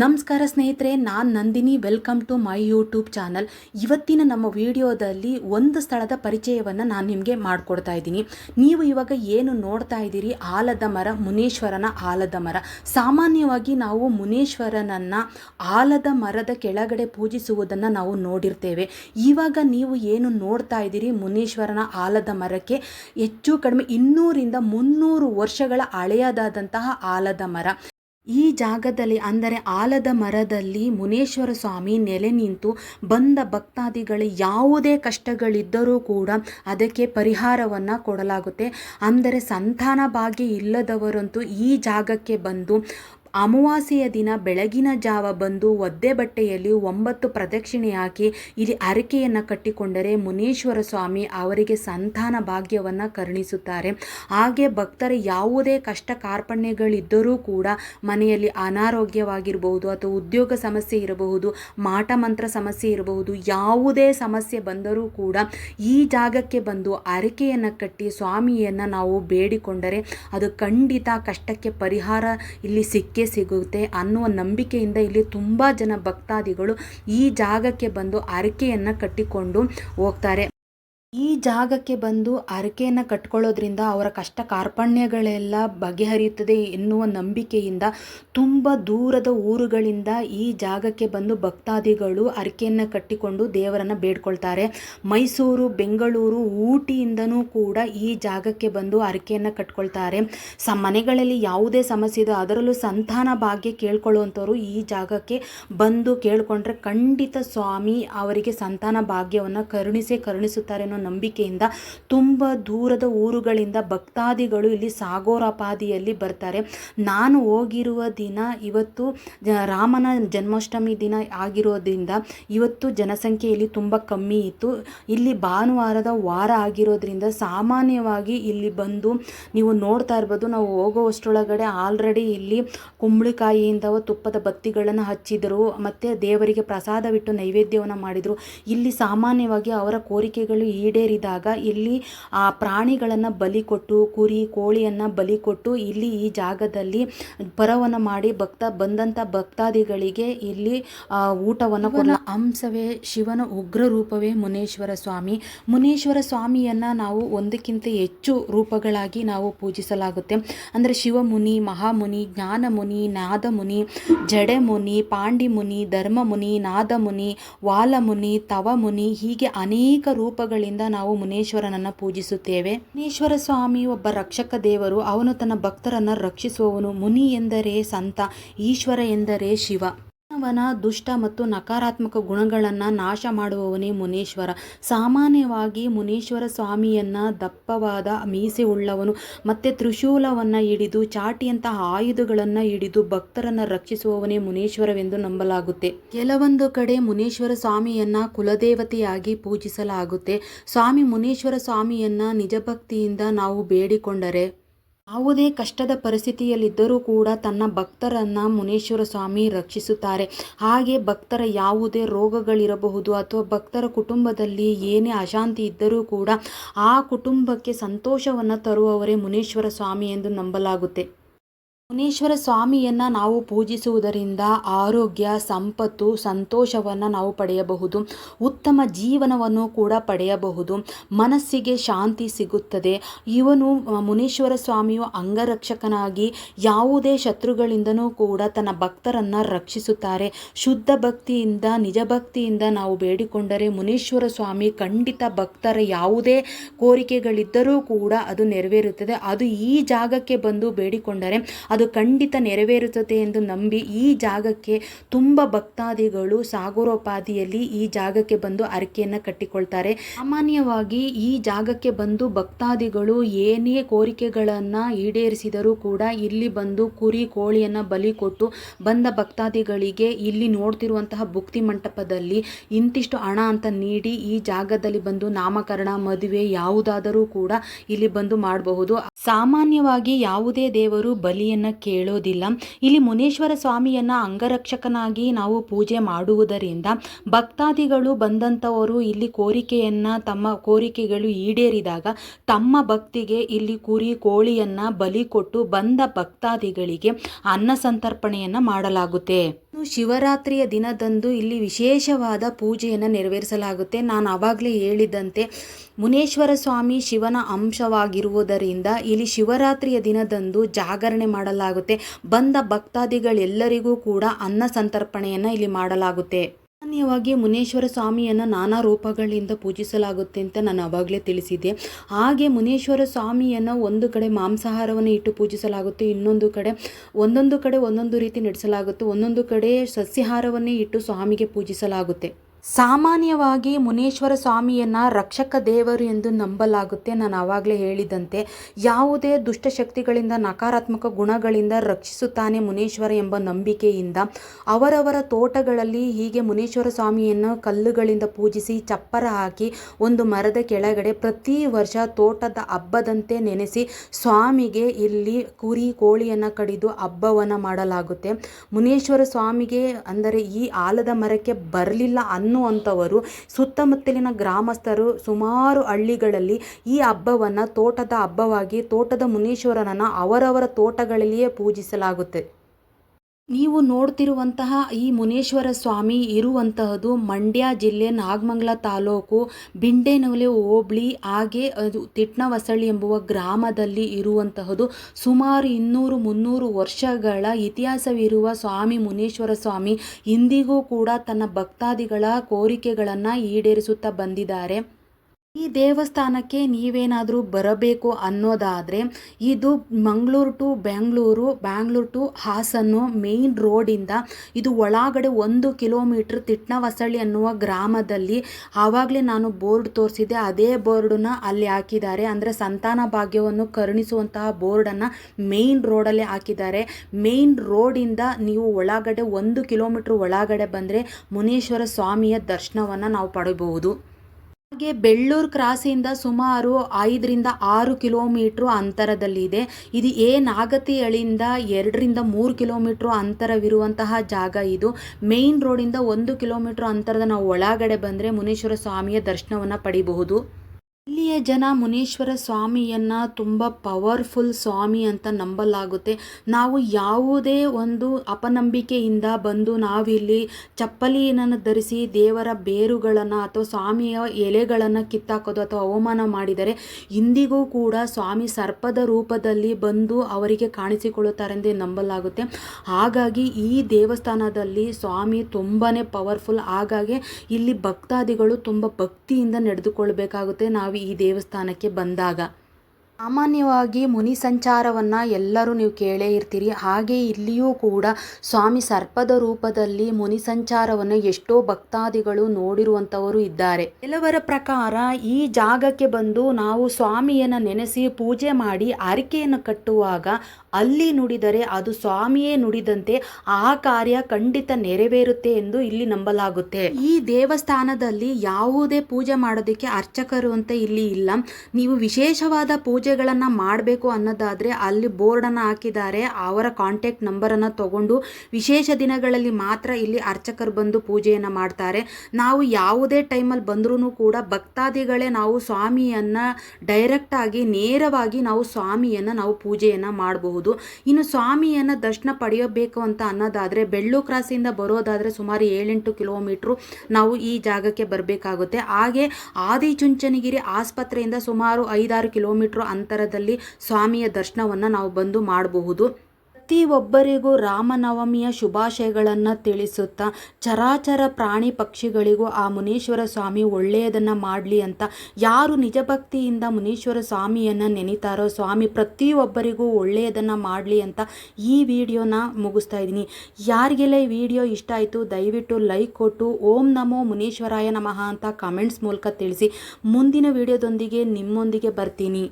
ನಮಸ್ಕಾರ ಸ್ನೇಹಿತರೆ, ನಾನು Nandini. Welcome to my YouTube channel ಇವತ್ತಿನ ನಮ್ಮ ವಿಡಿಯೋದಲ್ಲಿ ಒಂದು ಸ್ಥಳದ ಪರಿಚಯವನ್ನು ನಾನು ನಿಮಗೆ ಮಾಡಿಕೊಡ್ತಾ ಇದ್ದೀನಿ. ನೀವು ಇವಾಗ ಏನು ನೋಡ್ತಾ ಇದ್ದೀರಿ? ಆಲದ ಮರ, ಮುನೇಶ್ವರನ ಆಲದ ಮರ. ಸಾಮಾನ್ಯವಾಗಿ ನಾವು ಮುನೇಶ್ವರನನ್ನು ಆಲದ ಮರದ ಕೆಳಗಡೆ ಪೂಜಿಸುವುದನ್ನು ನಾವು ನೋಡಿರ್ತೇವೆ. ಇವಾಗ ನೀವು ಏನು ನೋಡ್ತಾ ಇದ್ದೀರಿ? ಮುನೇಶ್ವರನ ಆಲದ ಮರಕ್ಕೆ ಹೆಚ್ಚು ಕಡಿಮೆ ಇನ್ನೂರಿಂದ ಮುನ್ನೂರು ವರ್ಷಗಳ ಹಳೆಯದಾದಂತಹ ಆಲದ ಮರ. ಈ ಜಾಗದಲ್ಲಿ ಅಂದರೆ ಆಲದ ಮರದಲ್ಲಿ ಮುನೇಶ್ವರ ಸ್ವಾಮಿ ನೆಲೆ ನಿಂತು ಬಂದ ಭಕ್ತಾದಿಗಳು ಯಾವುದೇ ಕಷ್ಟಗಳಿದ್ದರೂ ಕೂಡ ಅದಕ್ಕೆ ಪರಿಹಾರವನ್ನು ಕೊಡಲಾಗುತ್ತೆ. ಅಂದರೆ ಸಂತಾನ ಭಾಗ್ಯ ಇಲ್ಲದವರಂತೂ ಈ ಜಾಗಕ್ಕೆ ಬಂದು ಅಮಾವಾಸ್ಯೆಯ ದಿನ ಬೆಳಗಿನ ಜಾವ ಬಂದು ಒದ್ದೆ ಬಟ್ಟೆಯಲ್ಲಿ ಒಂಬತ್ತು ಪ್ರದಕ್ಷಿಣೆ ಹಾಕಿ ಇಲ್ಲಿ ಹರಕೆಯನ್ನು ಕಟ್ಟಿಕೊಂಡರೆ ಮುನೀಶ್ವರ ಸ್ವಾಮಿ ಅವರಿಗೆ ಸಂತಾನ ಭಾಗ್ಯವನ್ನು ಕರುಣಿಸುತ್ತಾರೆ. ಹಾಗೆ ಭಕ್ತರ ಯಾವುದೇ ಕಷ್ಟ ಕಾರ್ಪಣ್ಯಗಳಿದ್ದರೂ ಕೂಡ ಮನೆಯಲ್ಲಿ ಅನಾರೋಗ್ಯವಾಗಿರಬಹುದು ಅಥವಾ ಉದ್ಯೋಗ ಸಮಸ್ಯೆ ಇರಬಹುದು, ಮಾಟ ಮಂತ್ರ ಸಮಸ್ಯೆ ಇರಬಹುದು, ಯಾವುದೇ ಸಮಸ್ಯೆ ಬಂದರೂ ಕೂಡ ಈ ಜಾಗಕ್ಕೆ ಬಂದು ಹರಕೆಯನ್ನು ಕಟ್ಟಿ ಸ್ವಾಮಿಯನ್ನು ನಾವು ಬೇಡಿಕೊಂಡರೆ ಅದು ಖಂಡಿತ ಕಷ್ಟಕ್ಕೆ ಪರಿಹಾರ ಇಲ್ಲಿ ಸಿಕ್ಕೇ ಸಿಗುತ್ತೆ ಅನ್ನುವ ನಂಬಿಕೆಯಿಂದ ಇಲ್ಲಿ ತುಂಬ ಜನ ಭಕ್ತಾದಿಗಳು ಈ ಜಾಗಕ್ಕೆ ಬಂದು ಹರಕೆಯನ್ನು ಕಟ್ಟಿಕೊಂಡು ಹೋಗ್ತಾರೆ. ಈ ಜಾಗಕ್ಕೆ ಬಂದು ಹರಕೆಯನ್ನು ಕಟ್ಕೊಳ್ಳೋದ್ರಿಂದ ಅವರ ಕಷ್ಟ ಕಾರ್ಪಣ್ಯಗಳೆಲ್ಲ ಬಗೆಹರಿಯುತ್ತದೆ ಎನ್ನುವ ನಂಬಿಕೆಯಿಂದ ತುಂಬ ದೂರದ ಊರುಗಳಿಂದ ಈ ಜಾಗಕ್ಕೆ ಬಂದು ಭಕ್ತಾದಿಗಳು ಹರಕೆಯನ್ನು ಕಟ್ಟಿಕೊಂಡು ದೇವರನ್ನು ಬೇಡ್ಕೊಳ್ತಾರೆ. ಮೈಸೂರು, ಬೆಂಗಳೂರು ಊಟಿಯಿಂದನೂ ಕೂಡ ಈ ಜಾಗಕ್ಕೆ ಬಂದು ಹರಕೆಯನ್ನು ಕಟ್ಕೊಳ್ತಾರೆ. ಸ ಮನೆಗಳಲ್ಲಿ ಯಾವುದೇ ಸಮಸ್ಯೆ ಇದೆ ಅದರಲ್ಲೂ ಸಂತಾನ ಭಾಗ್ಯ ಕೇಳ್ಕೊಳ್ಳುವಂಥವ್ರು ಈ ಜಾಗಕ್ಕೆ ಬಂದು ಕೇಳಿಕೊಂಡ್ರೆ ಖಂಡಿತ ಸ್ವಾಮಿ ಅವರಿಗೆ ಸಂತಾನ ಭಾಗ್ಯವನ್ನು ಕರುಣಿಸೇ ಕರುಣಿಸುತ್ತಾರೆ ಅನ್ನೋ ನಂಬಿಕೆಯಿಂದ ತುಂಬ ದೂರದ ಊರುಗಳಿಂದ ಭಕ್ತಾದಿಗಳು ಇಲ್ಲಿ ಸಾಗೋರಪಾದಿಯಲ್ಲಿ ಬರ್ತಾರೆ. ನಾನು ಹೋಗಿರುವ ದಿನ ಇವತ್ತು ರಾಮನ ಜನ್ಮಾಷ್ಟಮಿ ದಿನ ಆಗಿರೋದ್ರಿಂದ ಇವತ್ತು ಜನಸಂಖ್ಯೆಯಲ್ಲಿ ತುಂಬ ಕಮ್ಮಿ ಇತ್ತು. ಇಲ್ಲಿ ಭಾನುವಾರದ ವಾರ ಆಗಿರೋದ್ರಿಂದ ಸಾಮಾನ್ಯವಾಗಿ ಇಲ್ಲಿ ಬಂದು ನೀವು ನೋಡ್ತಾ ಇರ್ಬೋದು, ನಾವು ಹೋಗೋವಷ್ಟರೊಳಗಡೆ ಆಲ್ರೆಡಿ ಇಲ್ಲಿ ಕುಂಬಳಕಾಯಿಯಿಂದ ತುಪ್ಪದ ಬತ್ತಿಗಳನ್ನು ಹಚ್ಚಿದರು, ಮತ್ತು ದೇವರಿಗೆ ಪ್ರಸಾದವಿಟ್ಟು ನೈವೇದ್ಯವನ್ನು ಮಾಡಿದರು. ಇಲ್ಲಿ ಸಾಮಾನ್ಯವಾಗಿ ಅವರ ಕೋರಿಕೆಗಳು ಈಡೇರಿದಾಗ ಇಲ್ಲಿ ಆ ಪ್ರಾಣಿಗಳನ್ನು ಬಲಿ ಕೊಟ್ಟು ಕುರಿ ಕೋಳಿಯನ್ನು ಬಲಿ ಕೊಟ್ಟು ಇಲ್ಲಿ ಈ ಜಾಗದಲ್ಲಿ ಪರವನ್ನು ಮಾಡಿ ಭಕ್ತ ಬಂದಂಥ ಭಕ್ತಾದಿಗಳಿಗೆ ಇಲ್ಲಿ ಊಟವನ್ನು ಕೊಡ ಅಂಶವೇ ಶಿವನ ಉಗ್ರ ರೂಪವೇ ಮುನೇಶ್ವರ ಸ್ವಾಮಿ. ಮುನೇಶ್ವರ ಸ್ವಾಮಿಯನ್ನು ನಾವು ಒಂದಕ್ಕಿಂತ ಹೆಚ್ಚು ರೂಪಗಳಾಗಿ ನಾವು ಪೂಜಿಸಲಾಗುತ್ತೆ. ಅಂದರೆ ಶಿವಮುನಿ ಮಹಾಮುನಿ ಜ್ಞಾನಮುನಿ ನಾದಮುನಿ ಜಡೆಮುನಿ ಪಾಂಡಿಮುನಿ ಧರ್ಮಮುನಿ ನಾದಮುನಿ ವಾಲಮುನಿ ತವಮುನಿ ಹೀಗೆ ಅನೇಕ ರೂಪಗಳಿಂದ ನಾವು ಮುನೇಶ್ವರನನ್ನು ಪೂಜಿಸುತ್ತೇವೆ. ಮುನೇಶ್ವರ ಸ್ವಾಮಿ ಒಬ್ಬ ರಕ್ಷಕ ದೇವರು, ಅವನು ತನ್ನ ಭಕ್ತರನ್ನು ರಕ್ಷಿಸುವವನು. ಮುನಿ ಎಂದರೆ ಸಂತ, ಈಶ್ವರ ಎಂದರೆ ಶಿವ. ಮಾನವನ ದುಷ್ಟ ಮತ್ತು ನಕಾರಾತ್ಮಕ ಗುಣಗಳನ್ನು ನಾಶ ಮಾಡುವವನೇ ಮುನೀಶ್ವರ. ಸಾಮಾನ್ಯವಾಗಿ ಮುನೀಶ್ವರ ಸ್ವಾಮಿಯನ್ನು ದಪ್ಪವಾದ ಮೀಸೆ ಉಳ್ಳವನು, ಮತ್ತು ತ್ರಿಶೂಲವನ್ನು ಹಿಡಿದು ಚಾಟಿಯಂತಹ ಆಯುಧಗಳನ್ನು ಹಿಡಿದು ಭಕ್ತರನ್ನು ರಕ್ಷಿಸುವವನೇ ಮುನೀಶ್ವರವೆಂದು ನಂಬಲಾಗುತ್ತೆ. ಕೆಲವೊಂದು ಕಡೆ ಮುನೀಶ್ವರ ಸ್ವಾಮಿಯನ್ನು ಕುಲದೇವತೆಯಾಗಿ ಪೂಜಿಸಲಾಗುತ್ತೆ. ಸ್ವಾಮಿ ಮುನೀಶ್ವರ ಸ್ವಾಮಿಯನ್ನು ನಿಜಭಕ್ತಿಯಿಂದ ನಾವು ಬೇಡಿಕೊಂಡರೆ ಯಾವುದೇ ಕಷ್ಟದ ಪರಿಸ್ಥಿತಿಯಲ್ಲಿದ್ದರೂ ಕೂಡ ತನ್ನ ಭಕ್ತರನ್ನು ಮುನೇಶ್ವರ ಸ್ವಾಮಿ ರಕ್ಷಿಸುತ್ತಾರೆ. ಹಾಗೆ ಭಕ್ತರ ಯಾವುದೇ ರೋಗಗಳಿರಬಹುದು ಅಥವಾ ಭಕ್ತರ ಕುಟುಂಬದಲ್ಲಿ ಏನೇ ಅಶಾಂತಿ ಇದ್ದರೂ ಕೂಡ ಆ ಕುಟುಂಬಕ್ಕೆ ಸಂತೋಷವನ್ನು ತರುವವರೇ ಮುನೇಶ್ವರ ಸ್ವಾಮಿ ಎಂದು ನಂಬಲಾಗುತ್ತೆ. ಮುನೀಶ್ವರ ಸ್ವಾಮಿಯನ್ನು ನಾವು ಪೂಜಿಸುವುದರಿಂದ ಆರೋಗ್ಯ, ಸಂಪತ್ತು, ಸಂತೋಷವನ್ನು ನಾವು ಪಡೆಯಬಹುದು. ಉತ್ತಮ ಜೀವನವನ್ನು ಕೂಡ ಪಡೆಯಬಹುದು. ಮನಸ್ಸಿಗೆ ಶಾಂತಿ ಸಿಗುತ್ತದೆ. ಇವನು ಮುನೀಶ್ವರ ಸ್ವಾಮಿಯು ಅಂಗರಕ್ಷಕನಾಗಿ ಯಾವುದೇ ಶತ್ರುಗಳಿಂದನೂ ಕೂಡ ತನ್ನ ಭಕ್ತರನ್ನು ರಕ್ಷಿಸುತ್ತಾರೆ. ಶುದ್ಧ ಭಕ್ತಿಯಿಂದ, ನಿಜ ಭಕ್ತಿಯಿಂದ ನಾವು ಬೇಡಿಕೊಂಡರೆ ಮುನೀಶ್ವರ ಸ್ವಾಮಿ ಖಂಡಿತ ಭಕ್ತರ ಯಾವುದೇ ಕೋರಿಕೆಗಳಿದ್ದರೂ ಕೂಡ ಅದು ನೆರವೇರುತ್ತದೆ. ಅದು ಈ ಜಾಗಕ್ಕೆ ಬಂದು ಬೇಡಿಕೊಂಡರೆ ಅದು ಖಂಡಿತ ನೆರವೇರುತ್ತದೆ ಎಂದು ನಂಬಿ ಈ ಜಾಗಕ್ಕೆ ತುಂಬ ಭಕ್ತಾದಿಗಳು ಸಾಗರೋಪಾದಿಯಲ್ಲಿ ಈ ಜಾಗಕ್ಕೆ ಬಂದು ಅರಕೆಯನ್ನು ಕಟ್ಟಿಕೊಳ್ತಾರೆ. ಸಾಮಾನ್ಯವಾಗಿ ಈ ಜಾಗಕ್ಕೆ ಬಂದು ಭಕ್ತಾದಿಗಳು ಏನೇ ಕೋರಿಕೆಗಳನ್ನು ಈಡೇರಿಸಿದರೂ ಕೂಡ ಇಲ್ಲಿ ಬಂದು ಕುರಿ ಕೋಳಿಯನ್ನು ಬಲಿ ಕೊಟ್ಟು ಬಂದ ಭಕ್ತಾದಿಗಳಿಗೆ ಇಲ್ಲಿ ನೋಡ್ತಿರುವಂತಹ ಭುಕ್ತಿ ಮಂಟಪದಲ್ಲಿ ಇಂತಿಷ್ಟು ಹಣ ಅಂತ ನೀಡಿ ಈ ಜಾಗದಲ್ಲಿ ಬಂದು ನಾಮಕರಣ, ಮದುವೆ ಯಾವುದಾದರೂ ಕೂಡ ಇಲ್ಲಿ ಬಂದು ಮಾಡಬಹುದು. ಸಾಮಾನ್ಯವಾಗಿ ಯಾವುದೇ ದೇವರು ಬಲಿಯನ್ನು ಕೇಳೋದಿಲ್ಲ. ಇಲ್ಲಿ ಮುನೇಶ್ವರ ಸ್ವಾಮಿಯನ್ನ ಅಂಗರಕ್ಷಕನಾಗಿ ನಾವು ಪೂಜೆ ಮಾಡುವುದರಿಂದ ಭಕ್ತಾದಿಗಳು ಬಂದಂಥವರು ಇಲ್ಲಿ ಕೋರಿಕೆಯನ್ನ ತಮ್ಮ ಕೋರಿಕೆಗಳು ಈಡೇರಿದಾಗ ತಮ್ಮ ಭಕ್ತಿಗೆ ಇಲ್ಲಿ ಕುರಿ ಕೋಳಿಯನ್ನ ಬಲಿ ಕೊಟ್ಟು ಬಂದ ಭಕ್ತಾದಿಗಳಿಗೆ ಅನ್ನ ಸಂತರ್ಪಣೆಯನ್ನು ಮಾಡಲಾಗುತ್ತೆ. ಶಿವರಾತ್ರಿಯ ದಿನದಂದು ಇಲ್ಲಿ ವಿಶೇಷವಾದ ಪೂಜೆಯನ್ನು ನೆರವೇರಿಸಲಾಗುತ್ತೆ. ನಾನು ಆವಾಗಲೇ ಹೇಳಿದಂತೆ ಮುನೇಶ್ವರ ಸ್ವಾಮಿ ಶಿವನ ಅಂಶವಾಗಿರುವುದರಿಂದ ಇಲ್ಲಿ ಶಿವರಾತ್ರಿಯ ದಿನದಂದು ಜಾಗರಣೆ ಮಾಡಲಾಗುತ್ತೆ. ಬಂದ ಭಕ್ತಾದಿಗಳೆಲ್ಲರಿಗೂ ಕೂಡ ಅನ್ನ ಸಂತರ್ಪಣೆಯನ್ನು ಇಲ್ಲಿ ಮಾಡಲಾಗುತ್ತೆ. ಸಾಮಾನ್ಯವಾಗಿ ಮುನೇಶ್ವರ ಸ್ವಾಮಿಯನ್ನು ನಾನಾ ರೂಪಗಳಿಂದ ಪೂಜಿಸಲಾಗುತ್ತೆ ಅಂತ ನಾನು ಅವಾಗಲೇ ತಿಳಿಸಿದ್ದೆ. ಹಾಗೆ ಮುನೇಶ್ವರ ಸ್ವಾಮಿಯನ್ನು ಒಂದು ಕಡೆ ಮಾಂಸಾಹಾರವನ್ನು ಇಟ್ಟು ಪೂಜಿಸಲಾಗುತ್ತೆ, ಇನ್ನೊಂದು ಕಡೆ ಒಂದೊಂದು ಕಡೆ ಒಂದೊಂದು ರೀತಿ ನಡೆಸಲಾಗುತ್ತೆ, ಒಂದೊಂದು ಕಡೆ ಸಸ್ಯಾಹಾರವನ್ನೇ ಇಟ್ಟು ಸ್ವಾಮಿಗೆ ಪೂಜಿಸಲಾಗುತ್ತೆ. ಸಾಮಾನ್ಯವಾಗಿ ಮುನೇಶ್ವರ ಸ್ವಾಮಿಯನ್ನು ರಕ್ಷಕ ದೇವರು ಎಂದು ನಂಬಲಾಗುತ್ತೆ. ನಾನು ಆವಾಗಲೇ ಹೇಳಿದಂತೆ ಯಾವುದೇ ದುಷ್ಟಶಕ್ತಿಗಳಿಂದ ನಕಾರಾತ್ಮಕ ಗುಣಗಳಿಂದ ರಕ್ಷಿಸುತ್ತಾನೆ ಮುನೇಶ್ವರ ಎಂಬ ನಂಬಿಕೆಯಿಂದ. ಅವರವರ ತೋಟಗಳಲ್ಲಿ ಹೀಗೆ ಮುನೇಶ್ವರ ಸ್ವಾಮಿಯನ್ನು ಕಲ್ಲುಗಳಿಂದ ಪೂಜಿಸಿ ಚಪ್ಪರ ಹಾಕಿ ಒಂದು ಮರದ ಕೆಳಗಡೆ ಪ್ರತಿ ವರ್ಷ ತೋಟದ ಹಬ್ಬದಂತೆ ನೆನೆಸಿ ಸ್ವಾಮಿಗೆ ಇಲ್ಲಿ ಕುರಿ ಕೋಳಿಯನ್ನು ಕಡಿದು ಹಬ್ಬವನ್ನು ಮಾಡಲಾಗುತ್ತೆ. ಮುನೇಶ್ವರ ಸ್ವಾಮಿಗೆ ಅಂದರೆ ಈ ಆಲದ ಮರಕ್ಕೆ ಬರಲಿಲ್ಲ ಅನ್ನೋ ಅನ್ನುವಂಥವರು ಸುತ್ತಮುತ್ತಲಿನ ಗ್ರಾಮಸ್ಥರು ಸುಮಾರು ಹಳ್ಳಿಗಳಲ್ಲಿ ಈ ಹಬ್ಬವನ್ನು ತೋಟದ ಹಬ್ಬವಾಗಿ ತೋಟದ ಮುನೀಶ್ವರನನ್ನು ಅವರವರ ತೋಟಗಳಲ್ಲಿಯೇ ಪೂಜಿಸಲಾಗುತ್ತೆ. ನೀವು ನೋಡ್ತಿರುವಂತಹ ಈ ಮುನೇಶ್ವರ ಸ್ವಾಮಿ ಇರುವಂತಹದ್ದು ಮಂಡ್ಯ ಜಿಲ್ಲೆ ನಾಗಮಂಗಲ ತಾಲೂಕು ಬಿಂಡೇನವಲೆ ಹೋಬಳಿ, ಹಾಗೆ ಅದು ತಿಟ್ನವಸಳ್ಳಿ ಎಂಬುವ ಗ್ರಾಮದಲ್ಲಿ ಇರುವಂತಹದ್ದು ಸುಮಾರು ಇನ್ನೂರು ಮುನ್ನೂರು ವರ್ಷಗಳ ಇತಿಹಾಸವಿರುವ ಸ್ವಾಮಿ ಮುನೇಶ್ವರ ಸ್ವಾಮಿ ಇಂದಿಗೂ ಕೂಡ ತನ್ನ ಭಕ್ತಾದಿಗಳ ಕೋರಿಕೆಗಳನ್ನು ಈಡೇರಿಸುತ್ತಾ ಬಂದಿದ್ದಾರೆ. ಈ ದೇವಸ್ಥಾನಕ್ಕೆ ನೀವೇನಾದರೂ ಬರಬೇಕು ಅನ್ನೋದಾದರೆ, ಇದು ಮಂಗಳೂರು ಟು ಬೆಂಗಳೂರು ಬ್ಯಾಂಗ್ಳೂರು ಟು ಹಾಸನ್ನು ಮೇಯ್ನ್ ರೋಡಿಂದ ಇದು ಒಳಗಡೆ ಒಂದು ಕಿಲೋಮೀಟ್ರ್ ತಿಟ್ನವಸಳ್ಳಿ ಅನ್ನುವ ಗ್ರಾಮದಲ್ಲಿ ಆವಾಗಲೇ ನಾನು ಬೋರ್ಡ್ ತೋರಿಸಿದ್ದೆ, ಅದೇ ಬೋರ್ಡನ್ನು ಅಲ್ಲಿ ಹಾಕಿದ್ದಾರೆ. ಅಂದರೆ ಸಂತಾನ ಭಾಗ್ಯವನ್ನು ಕರುಣಿಸುವಂತಹ ಬೋರ್ಡನ್ನು ಮೇಯ್ನ್ ರೋಡಲ್ಲಿ ಹಾಕಿದ್ದಾರೆ. ಮೇಯ್ನ್ ರೋಡಿಂದ ನೀವು ಒಳಗಡೆ ಒಂದು ಕಿಲೋಮೀಟ್ರ್ ಒಳಗಡೆ ಬಂದರೆ ಮುನೇಶ್ವರ ಸ್ವಾಮಿಯ ದರ್ಶನವನ್ನು ನಾವು ಪಡೆಯಬಹುದು ಹಾಗೆ ಬೆಳ್ಳೂರು ಕ್ರಾಸಿಂದ ಸುಮಾರು ಐದರಿಂದ ಆರು ಕಿಲೋಮೀಟ್ರು ಅಂತರದಲ್ಲಿದೆ. ಇದು ಎ ನಾಗತಿಹಳ್ಳಿಯಿಂದ ಎರಡರಿಂದ ಮೂರು ಕಿಲೋಮೀಟ್ರು ಅಂತರವಿರುವಂತಹ ಜಾಗ ಇದು. ಮೇಯ್ನ್ ರೋಡಿಂದ ಒಂದು ಕಿಲೋಮೀಟ್ರ್ ಅಂತರದ ನಾವು ಒಳಗಡೆ ಬಂದರೆ ಮುನೇಶ್ವರ ಸ್ವಾಮಿಯ ದರ್ಶನವನ್ನು ಪಡಿಬಹುದು. ಇಲ್ಲಿಯ ಜನ ಮುನೀಶ್ವರ ಸ್ವಾಮಿಯನ್ನು ತುಂಬ ಪವರ್ಫುಲ್ ಸ್ವಾಮಿ ಅಂತ ನಂಬಲಾಗುತ್ತೆ. ನಾವು ಯಾವುದೇ ಒಂದು ಅಪನಂಬಿಕೆಯಿಂದ ಬಂದು ನಾವಿಲ್ಲಿ ಚಪ್ಪಲಿಯನ್ನು ಧರಿಸಿ ದೇವರ ಬೇರುಗಳನ್ನು ಅಥವಾ ಸ್ವಾಮಿಯ ಎಲೆಗಳನ್ನು ಕಿತ್ತಾಕೋದು ಅಥವಾ ಅವಮಾನ ಮಾಡಿದರೆ ಇಂದಿಗೂ ಕೂಡ ಸ್ವಾಮಿ ಸರ್ಪದ ರೂಪದಲ್ಲಿ ಬಂದು ಅವರಿಗೆ ಕಾಣಿಸಿಕೊಳ್ಳುತ್ತಾರೆಂದೇ ನಂಬಲಾಗುತ್ತೆ. ಹಾಗಾಗಿ ಈ ದೇವಸ್ಥಾನದಲ್ಲಿ ಸ್ವಾಮಿ ತುಂಬಾ ಪವರ್ಫುಲ್ ಹಾಗಾಗಿ ಇಲ್ಲಿ ಭಕ್ತಾದಿಗಳು ತುಂಬ ಭಕ್ತಿಯಿಂದ ನಡೆದುಕೊಳ್ಬೇಕಾಗುತ್ತೆ. ನಾವು ಈ ದೇವಸ್ಥಾನಕ್ಕೆ ಬಂದಾಗ. ಸಾಮಾನ್ಯವಾಗಿ ಮುನಿ ಸಂಚಾರವನ್ನು ಎಲ್ಲರೂ ನೀವು ಕೇಳೇ ಇರ್ತೀರಿ. ಹಾಗೆ ಇಲ್ಲಿಯೂ ಕೂಡ ಸ್ವಾಮಿ ಸರ್ಪದ ರೂಪದಲ್ಲಿ ಮುನಿ ಸಂಚಾರವನ್ನು ಎಷ್ಟೋ ಭಕ್ತಾದಿಗಳು ನೋಡಿರುವಂಥವರು ಇದ್ದಾರೆ. ಕೆಲವರ ಪ್ರಕಾರ ಈ ಜಾಗಕ್ಕೆ ಬಂದು ನಾವು ಸ್ವಾಮಿಯನ್ನು ನೆನೆಸಿ ಪೂಜೆ ಮಾಡಿ ಅರಿಕೆಯನ್ನು ಕಟ್ಟುವಾಗ ಅಲ್ಲಿ ನುಡಿದರೆ ಅದು ಸ್ವಾಮಿಯೇ ನುಡಿದಂತೆ ಆ ಕಾರ್ಯ ಖಂಡಿತ ನೆರವೇರುತ್ತೆ ಎಂದು ಇಲ್ಲಿ ನಂಬಲಾಗುತ್ತೆ. ಈ ದೇವಸ್ಥಾನದಲ್ಲಿ ಯಾವುದೇ ಪೂಜೆ ಮಾಡೋದಕ್ಕೆ ಅರ್ಚಕರು ಅಂತ ಇಲ್ಲಿ ಇಲ್ಲ. ನೀವು ವಿಶೇಷವಾದ ಪೂಜೆ ಪೂಜೆಗಳನ್ನು ಮಾಡಬೇಕು ಅನ್ನೋದಾದರೆ ಅಲ್ಲಿ ಬೋರ್ಡನ್ನು ಹಾಕಿದ್ದಾರೆ. ಅವರ ಕಾಂಟ್ಯಾಕ್ಟ್ ನಂಬರನ್ನು ತಗೊಂಡು ವಿಶೇಷ ದಿನಗಳಲ್ಲಿ ಮಾತ್ರ ಇಲ್ಲಿ ಅರ್ಚಕರು ಬಂದು ಪೂಜೆಯನ್ನು ಮಾಡ್ತಾರೆ. ನಾವು ಯಾವುದೇ ಟೈಮಲ್ಲಿ ಬಂದರೂ ಕೂಡ ಭಕ್ತಾದಿಗಳೇ ನಾವು ಸ್ವಾಮಿಯನ್ನು ಡೈರೆಕ್ಟಾಗಿ ನೇರವಾಗಿ ನಾವು ಸ್ವಾಮಿಯನ್ನು ನಾವು ಪೂಜೆಯನ್ನು ಮಾಡಬಹುದು. ಇನ್ನು ಸ್ವಾಮಿಯನ್ನು ದರ್ಶನ ಪಡೆಯಬೇಕು ಅಂತ ಅನ್ನೋದಾದರೆ ಬೆಳ್ಳು ಕ್ರಾಸಿಂದ ಬರೋದಾದರೆ ಸುಮಾರು ಏಳೆಂಟು ಕಿಲೋಮೀಟ್ರು ನಾವು ಈ ಜಾಗಕ್ಕೆ ಬರಬೇಕಾಗುತ್ತೆ. ಹಾಗೆ ಆದಿಚುಂಚನಗಿರಿ ಆಸ್ಪತ್ರೆಯಿಂದ ಸುಮಾರು ಐದಾರು ಕಿಲೋಮೀಟ್ರು ಅಂತರದಲ್ಲಿ ಸ್ವಾಮಿಯ ದರ್ಶನವನ್ನು ನಾವು ಬಂದು ಮಾಡಬಹುದು. ಪ್ರತಿಯೊಬ್ಬರಿಗೂ ರಾಮನವಮಿಯ ಶುಭಾಶಯಗಳನ್ನು ತಿಳಿಸುತ್ತಾ ಚರಾಚರ ಪ್ರಾಣಿ ಪಕ್ಷಿಗಳಿಗೂ ಆ ಮುನೀಶ್ವರ ಸ್ವಾಮಿ ಒಳ್ಳೆಯದನ್ನು ಮಾಡಲಿ ಅಂತ ಯಾರು ನಿಜ ಭಕ್ತಿಯಿಂದ ಮುನೀಶ್ವರ ಸ್ವಾಮಿಯನ್ನು ನೆನೀತಾರೋ, ಸ್ವಾಮಿ ಪ್ರತಿಯೊಬ್ಬರಿಗೂ ಒಳ್ಳೆಯದನ್ನು ಮಾಡಲಿ ಅಂತ ಈ ವಿಡಿಯೋನ ಮುಗಿಸ್ತಾ ಇದ್ದೀನಿ. ಯಾರಿಗೆಲ್ಲ ಈ ವಿಡಿಯೋ ಇಷ್ಟ ಆಯಿತು, ದಯವಿಟ್ಟು ಲೈಕ್ ಕೊಟ್ಟು ಓಂ ನಮೋ ಮುನೀಶ್ವರಾಯ ನಮಃ ಅಂತ ಕಮೆಂಟ್ಸ್ ಮೂಲಕ ತಿಳಿಸಿ. ಮುಂದಿನ ವಿಡಿಯೋದೊಂದಿಗೆ ನಿಮ್ಮೊಂದಿಗೆ ಬರ್ತೀನಿ.